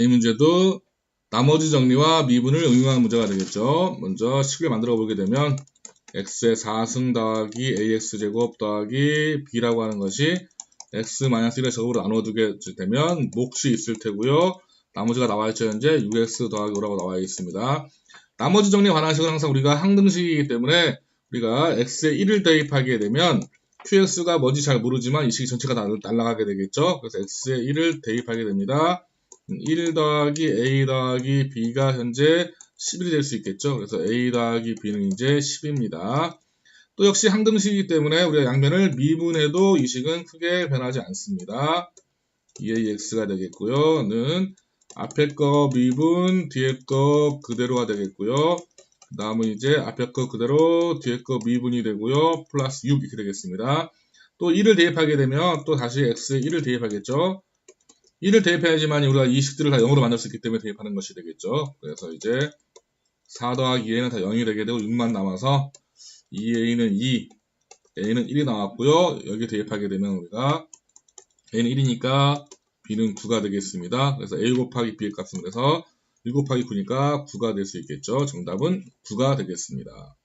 이 문제도 나머지 정리와 미분을 응용하는 문제가 되겠죠. 먼저 식을 만들어 보게 되면 x의 4승 더하기 ax제곱 더하기 b라고 하는 것이 x-1의 제곱으로 나눠두게 되면 몫이 있을 테고요. 나머지가 나와 있죠. 현재 6x 더하기 5라고 나와 있습니다. 나머지 정리에 관한 식은 항상 우리가 항등식이기 때문에 우리가 x에 1을 대입하게 되면 qx가 뭔지 잘 모르지만 이 식이 전체가 다 날아가게 되겠죠. 그래서 x에 1을 대입하게 됩니다. 1 더하기 a 더하기 b가 현재 11이 될 수 있겠죠. 그래서 a 더하기 b는 이제 10입니다. 또 역시 항등식이기 때문에 우리가 양면을 미분해도 이 식은 크게 변하지 않습니다. 2ax가 되겠고요. 는 앞에 거 미분, 뒤에 거 그대로가 되겠고요. 그 다음은 이제 앞에 거 그대로, 뒤에 거 미분이 되고요. 플러스 6 이렇게 되겠습니다. 또 1을 대입하게 되면 또 다시 x에 1을 대입하겠죠. 1을 대입해야지만 우리가 이 식들을 다 0으로 만들 수 있기 때문에 대입하는 것이 되겠죠. 그래서 이제 4 더하기 2a는 다 0이 되게 되고 6만 남아서 2a는 2, a는 1이 나왔고요. 여기 대입하게 되면 우리가 a는 1이니까 b는 9가 되겠습니다. 그래서 a 곱하기 b의 값은 그래서 1 곱하기 9니까 9가 될 수 있겠죠. 정답은 9가 되겠습니다.